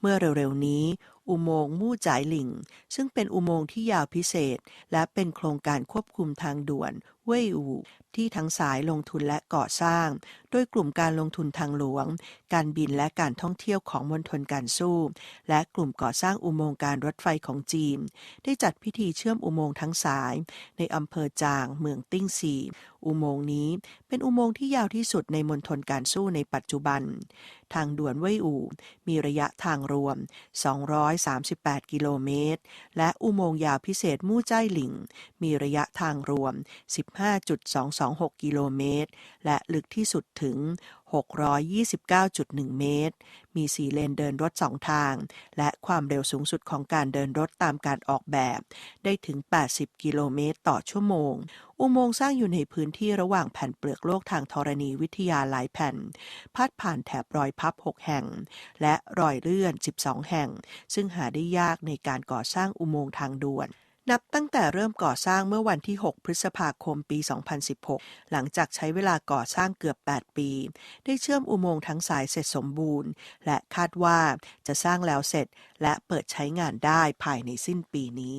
เมื่อเร็วๆนี้ อุโมงค์มู่จ่ายหลิง ซึ่งเป็นอุโมงค์ที่ยาวพิเศษ และเป็นโครงการควบคุมทางด่วนเว่ยอู่ที่ทั้งสายลงทุนและก่อสร้าง โดยกลุ่มการลงทุนทางหลวง การบินและการท่องเที่ยวของมณฑลการสู้ และกลุ่มก่อสร้างอุโมงค์การรถไฟของจีน ได้จัดพิธีเชื่อมอุโมงค์ทั้งสาย ในอำเภอจาง เมืองติ้งซีอุโมงค์นี้เป็นอุโมงค์ที่ยาวที่สุดในมณฑลการสู้ในปัจจุบัน ทางด่วนเว่ยอู่มีระยะทางรวม238 กิโลเมตร และอุโมงค์ยาวพิเศษมู่จ้ยหลิง มีระยะทางรวม 15.226 กิโลเมตร และลึกที่สุดถึง 629.1 เมตร มีสีเลนเดินรถสองทาง และความเร็วสูงสุดของการเดินรถตามการออกแบบ ได้ถึง 80 กิโลเมตรต่อชั่วโมง อุโมงค์สร้างอยู่ในพื้นที่ระหว่างแผ่นเปลือกโลกทางธรณีวิทยาหลายแผ่น พาดผ่านแถบรอยพับ 6 แห่ง และรอยเลื่อน 12 แห่ง ซึ่งหาได้ยากในการก่อสร้างอุโมงค์ทางด่วน นับตั้งแต่เริ่มก่อสร้างเมื่อวันที่ 6 พฤษภาคมปี 2016 หลังจากใช้เวลาก่อสร้างเกือบ 8 ปี ได้เชื่อมอุโมงค์ทั้งสายเสร็จสมบูรณ์ และคาดว่าจะสร้างแล้วเสร็จและเปิดใช้งานได้ภายในสิ้นปีนี้